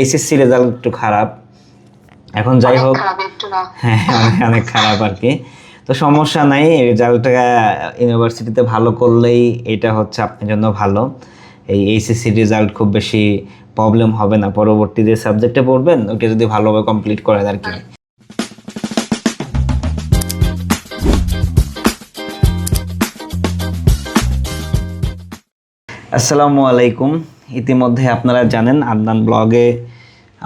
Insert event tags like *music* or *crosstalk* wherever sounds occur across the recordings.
HSC result একটু খারাপ। এখন যাই হোক। *laughs* হ্যাঁ অনেক অনেক খারাপ আর কি। তো সমস্যা নাই রেজাল্টটা ইউনিভার্সিটিতে ভালো করলেই এটা হচ্ছে আপনার জন্য ভালো। এই এইচএসসি রেজাল্ট খুব বেশি প্রবলেম হবে না। পরবর্তী যে সাবজেক্টে পড়বেন ওকে যদি ভালোভাবে কমপ্লিট করেন আর কি। আসসালামু আলাইকুম। ইতিমধ্যে আপনারা জানেন আদনান ব্লগে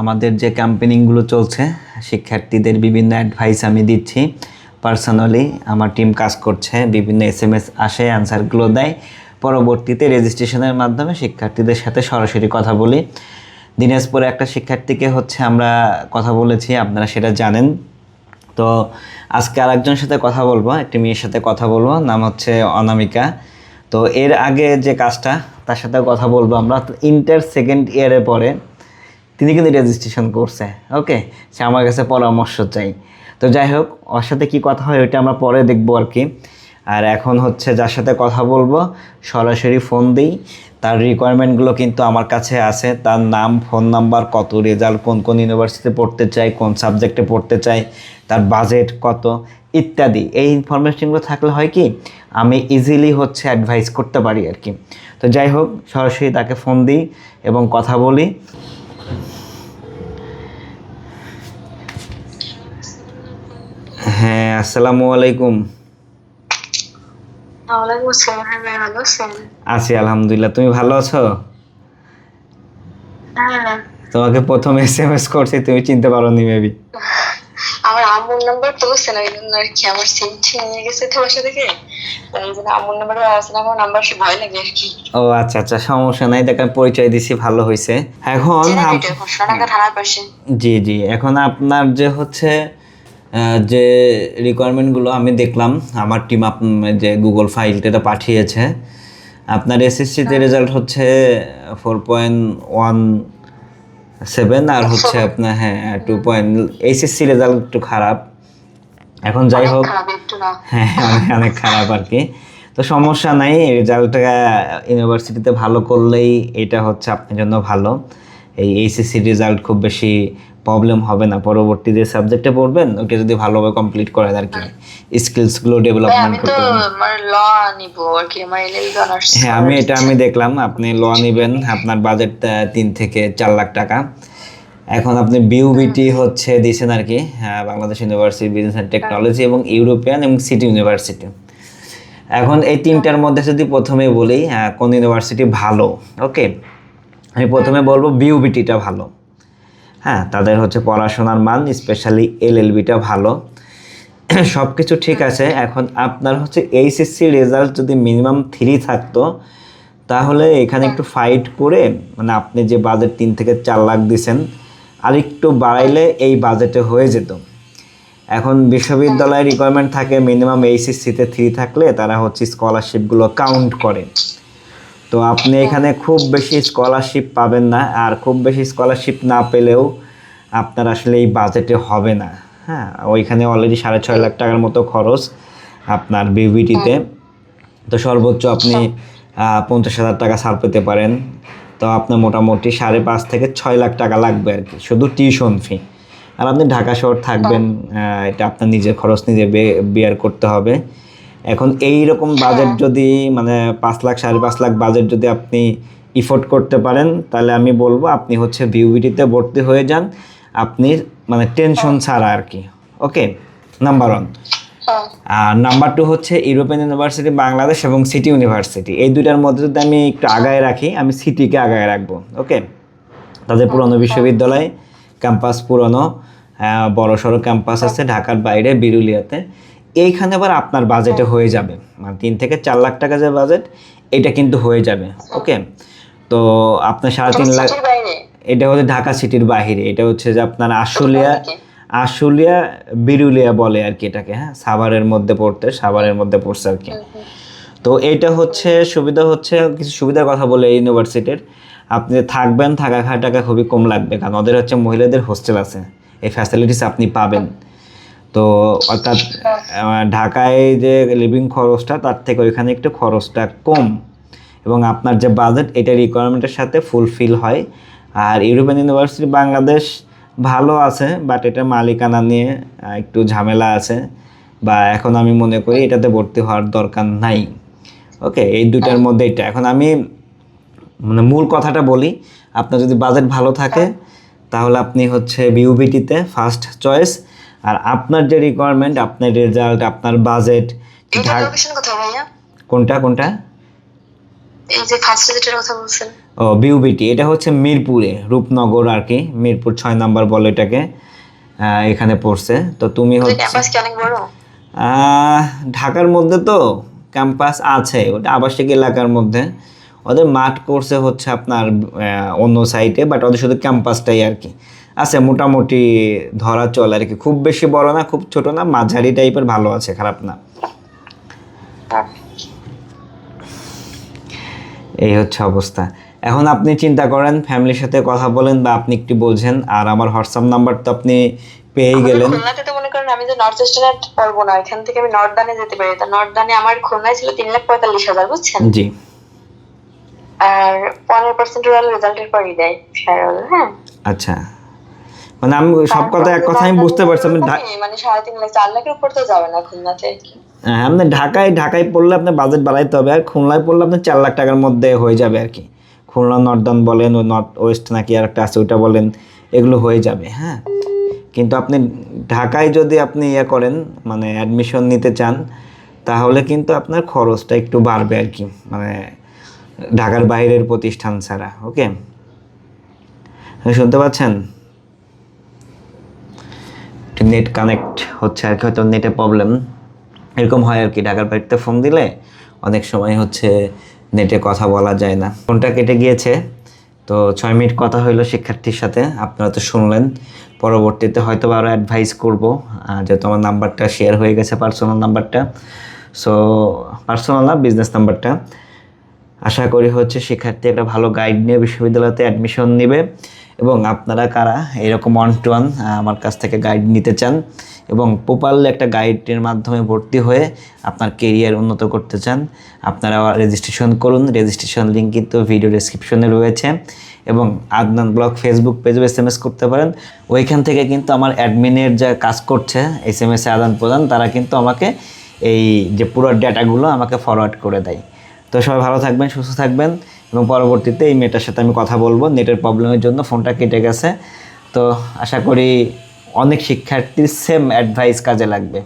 আমাদের যে ক্যাম্পেনিংগুলো চলছে, শিক্ষার্থীদের বিভিন্ন অ্যাডভাইস আমি দিচ্ছি। পার্সোনালি আমার টিম কাজ করছে, বিভিন্ন এস এম এস আসে অ্যান্সারগুলো দেয়। পরবর্তীতে রেজিস্ট্রেশনের মাধ্যমে শিক্ষার্থীদের সাথে সরাসরি কথা বলি। দিনাজপুরে একটা শিক্ষার্থীকে হচ্ছে আমরা কথা বলেছি, আপনারা সেটা জানেন। তো আজকে আরেকজনের সাথে কথা বলব, একটি মেয়ের সাথে কথা বলব, নাম হচ্ছে অনামিকা। তো এর আগে যে কাজটা তার সাথে কথা বলব আমরা। ইন্টার সেকেন্ড ইয়ারে পরে তিনি কিন্তু রেজিস্ট্রেশন করছে ওকে সে আমার কাছে পরামর্শ চাই। তো যাই হোক, ওর সাথে কী কথা হয় ওইটা আমরা পরে দেখব আর কি। আর এখন হচ্ছে যার সাথে কথা বলব, সরাসরি ফোন দিই। তার রিকোয়ারমেন্টগুলো কিন্তু আমার কাছে আছে। তার নাম ফোন নাম্বার কত রেজাল্ট কোন কোন ইউনিভার্সিটিতে পড়তে চাই, কোন সাবজেক্টে পড়তে চাই, তার বাজেট কত ইত্যাদি। এই ইনফরমেশনগুলো থাকলে হয় কি আমি ইজিলি হচ্ছে অ্যাডভাইস করতে পারি আর কি। তো যাই হোক সরাসরি তাকে ফোন দিই এবং কথা বলি। হ্যাঁ আসসালামু আলাইকুম। হ্যাঁ আছি আলহামদুলিল্লাহ। তুমি ভালো আছো? হ্যাঁ। তোমাকে প্রথম এস এম এস করছি তুমি চিনতে পারো নি মেবি আমার আম্মুর নাম্বার তো ছিল ওই জন্য আর কি আমার সিম নিয়ে গেছে তো বাসা থেকে। তাই জন্য আম্মুর নাম্বার না আমার নাম্বার সে ভয় লাগে আর কি। ও আচ্ছা আচ্ছা সমস্যা নাই দেখেন পরিচয় দিছি ভালো হয়েছে এখন থানার পাশে। জি জি এখন আপনার যে হচ্ছে যে রিকোয়ারমেন্টগুলো আমি দেখলাম আমার টিম আপ যে গুগল ফাইলটা পাঠিয়েছে আপনার এসএসসিতে রেজাল্ট হচ্ছে ফোর পয়েন্ট ওয়ান সেভেন আর হচ্ছে আপনার হ্যাঁ টু পয়েন্ট এইচএসসি রেজাল্ট একটু খারাপ। এখন যাই হোক হ্যাঁ অনেক অনেক খারাপ আর কি। তো সমস্যা নাই রেজাল্টটা ইউনিভার্সিটিতে ভালো করলেই এটা হচ্ছে আপনার জন্য ভালো। এই এইচএসসি রেজাল্ট খুব বেশি প্রবলেম হবে না। পরবর্তী যে সাবজেক্টে পড়বেন ওকে যদি ভালোভাবে কমপ্লিট করেন আর কি। স্কিলসগুলো ডেভেলপমেন্ট আমি তো করতে আমার ল নিব আর কি আমার এলএলবি অনার্স হ্যাঁ আমি এটা আমি দেখলাম আপনি ল নেবেন আপনার বাজেট তিন থেকে চার লাখ টাকা। এখন আপনি বিউবিটি হচ্ছে দিয়েছেন আর কি হ্যাঁ, Bangladesh university business and technology এবং ইউরোপিয়ান এবং সিটি ইউনিভার্সিটি এখন এই তিনটার মধ্যে যদি প্রথমে বলি কোন ইউনিভার্সিটি ভালো ওকে আমি প্রথমে বলব বিউবিটিটা ভালো। হ্যাঁ তাদের হচ্ছে পড়াশোনার মান স্পেশালি এলএলবিটা ভালো। *clears throat* সব কিছু ঠিক আছে। এখন আপনার হচ্ছে এইচএসসি রেজাল্ট যদি মিনিমাম থ্রি থাকতো, তাহলে এখানে একটু ফাইট করে মানে আপনি যে বাজেট তিন থেকে চার লাখ দিছেন, আর একটু বাড়াইলে এই বাজেটে হয়ে যেত। এখন বিশ্ববিদ্যালয়ের রিকোয়ারমেন্ট থাকে মিনিমাম এইচএসসিতে থ্রি থাকলে তারা হচ্ছে স্কলারশিপগুলো কাউন্ট করে। তো আপনি এখানে খুব বেশি স্কলারশিপ পাবেন না আর খুব বেশি স্কলারশিপ না পেলেও আপনার আসলে এই বাজেটে হবে না। হ্যাঁ ওইখানে অলরেডি সাড়ে ছয় লাখ টাকার মতো খরচ আপনার বিবিটিতে তো। সর্বোচ্চ আপনি পঞ্চাশ হাজার টাকা ছাড় পেতে পারেন। তো আপনার মোটামুটি সাড়ে পাঁচ থেকে ছয় লাখ টাকা লাগবে আর কি শুধু টিউশন ফি আর আপনি ঢাকা শহর থাকবেন এটা আপনার নিজের খরচ নিজে বিয়ার করতে হবে। এখন এই রকম বাজেট যদি মানে পাঁচ লাখ সাড়ে পাঁচ লাখ বাজেট যদি আপনি ইফোর্ড করতে পারেন তাহলে আমি বলব আপনি হচ্ছে ভিউবিটিতে ভর্তি হয়ে যান। আপনি মানে টেনশন ছাড়া আর কি। ওকে নাম্বার ওয়ান হ্যাঁ। আর নাম্বার টু হচ্ছে ইউরোপিয়ান ইউনিভার্সিটি বাংলাদেশ এবং সিটি ইউনিভার্সিটি এই দুইটার মধ্যে যদি আমি একটু আগায় রাখি আমি সিটিকে আগায় রাখব। ওকে তাদের পুরনো বিশ্ববিদ্যালয় ক্যাম্পাস পুরনো বড় সড়ো ক্যাম্পাস আছে ঢাকার বাইরে বিরুলিয়াতে। এইখানে আবার আপনার বাজেটে হয়ে। যাবে। মানে তিন থেকে চার লাখ টাকা যে বাজেট এটা কিন্তু হয়ে যাবে। ওকে তো আপনার সাড়ে তিন লাখ এটা হচ্ছে ঢাকা সিটির বাইরে। এটা হচ্ছে যে আপনার আশুলিয়া আশুলিয়া বিরুলিয়া বলে আর কি এটাকে হ্যাঁ? সাভারের মধ্যে পড়তে সাভারের মধ্যে পড়ছে আর কি। তো এটা হচ্ছে সুবিধা হচ্ছে কিছু সুবিধার কথা বলে এই ইউনিভার্সিটির আপনি থাকবেন থাকা খাওয়া টাকা খুবই কম লাগবে কারণ ওদের হচ্ছে মহিলাদের হোস্টেল আছে। এই ফ্যাসিলিটিস আপনি পাবেন। তো অর্থাৎ ঢাকায় যে লিভিং খরচটা, তার থেকে ওইখানে একটু খরচটা কম। এবং আপনার যে বাজেট এটা রিকোয়ারমেন্টের সাথে ফুলফিল হয়। আর ইউরোপিয়ান ইউনিভার্সিটি বাংলাদেশ ভালো আছে বাট এটা মালিকানা নিয়ে একটু ঝামেলা আছে। বা এখন আমি মনে করি এটাতে ভর্তি হওয়ার দরকার নাই। ওকে এই দুটার মধ্যে এটা। এখন আমি মানে মূল কথাটা বলি, আপনার যদি বাজেট ভালো থাকে, তাহলে আপনি হচ্ছে বিউবিটিতে ফার্স্ট চয়েস আর আপনার যে রিকোয়ারমেন্ট আপনার রেজাল্ট আপনার বাজেট কোনটা কোনটা? এই যে ফার্স্ট যেটার কথা বলছেন। ও বিউবিটি এটা হচ্ছে মিরপুরে রূপনগর আর কি মিরপুর ছয় নাম্বার বলে এটাকে এখানে পড়ছে। তো তুমি হচ্ছে ঢাকার মধ্যে তো ক্যাম্পাস আছে ওটা আবাসিক এলাকার মধ্যে। ওদের মাঠ করছে হচ্ছে আপনার অন্য সাইটে বাট ওদের শুধু ক্যাম্পাসটাই আর কি। আছে মোটামুটি ধরা চলে আর কি। খুব বেশি বড় না খুব ছোট না মাঝারি টাইপের ভালো আছে খারাপ না। এই হচ্ছে অবস্থা। এখন আপনি চিন্তা করেন ফ্যামিলির সাথে কথা বলেন বা আপনি একটু বোঝেন আর আমার হোয়াটসঅ্যাপ নাম্বার তো আপনি পেয়েই গেলেন। খুলনাতে তো মনে করেন আমি যে নর্থ ইস্টার্নে পারব না এখান থেকে আমি নর্থ দানে যেতে পারি। তা নর্থ দানে আমার খুলনায় ছিল তিন লাখ পঁয়তাল্লিশ হাজার বুঝছেন? জি। আর পনেরো পার্সেন্ট রেজাল্টের পরই দেয় ফেয়ারওয়েল হ্যাঁ। আচ্ছা। মানে আমি সব কথা এক কথা আমি বুঝতে পারছি মানে সাড়ে তিন লাখ চার লাখের উপর তো যাবে না খুলনাতে হ্যাঁ, আপনি ঢাকায় ঢাকায় পড়লে আপনার বাজেট বাড়াইতে হবে আর খুলনায় পড়লে আপনার চার লাখ টাকার মধ্যে হয়ে যাবে আর কি। খুলনা নর্দার্ন বলেন ও নর্থ ওয়েস্ট নাকি আর একটা আছে ওইটা বলেন এগুলো হয়ে যাবে হ্যাঁ। কিন্তু আপনি ঢাকায় যদি আপনি ইয়ে করেন মানে অ্যাডমিশন নিতে চান তাহলে কিন্তু আপনার খরচটা একটু বাড়বে আর কি মানে ঢাকার বাইরের প্রতিষ্ঠান ছাড়া ওকে শুনতে পাচ্ছেন? নেট কানেক্ট হচ্ছে আর কি, হয়তো নেটে প্রবলেম এরকম হয় আর কি, ঢাকার বাড়িতে ফোন দিলে অনেক সময় হচ্ছে নেটে কথা বলা যায় না। ফোনটা কেটে গিয়েছে। তো ছয় মিনিট কথা হইল শিক্ষার্থীর সাথে, আপনারা তো শুনলেন। পরবর্তীতে হয়তো বা আরও অ্যাডভাইস করব যেহেতু আমার নাম্বারটা শেয়ার হয়ে গেছে পার্সোনাল নাম্বারটা সো পার্সোনাল না বিজনেস নাম্বারটা আশা করি হচ্ছে শিক্ষার্থী একটা ভালো গাইড নিয়ে বিশ্ববিদ্যালয়তে অ্যাডমিশন নেবে। এবং আপনারা কারা এরকম ওয়ান টু ওয়ান আমার কাছ থেকে গাইড নিতে চান এবং প্রপারলি একটা গাইডের মাধ্যমে ভর্তি হয়ে আপনার কেরিয়ার উন্নত করতে চান, আপনারা রেজিস্ট্রেশন করুন। রেজিস্ট্রেশন লিঙ্ক কিন্তু ভিডিও ডেসক্রিপশনে রয়েছে এবং আদনান ব্লগ ফেসবুক পেজে এস এম এস করতে পারেন। ওইখান থেকে কিন্তু আমার অ্যাডমিনের যা কাজ করছে এস এম এস আদান প্রদান, তারা কিন্তু আমাকে এই যে পুরো ডেটাগুলো আমাকে ফরওয়ার্ড করে দেয়। তো সবাই ভালো থাকবেন, সুস্থ থাকবেন। এবং পরবর্তীতে এই মেয়েটার সাথে আমি কথা বলব। নেটের প্রবলেমের জন্য ফোনটা কেটে গেছে। তো আশা করি অনেক শিক্ষার্থীর সেম অ্যাডভাইস কাজে লাগবে।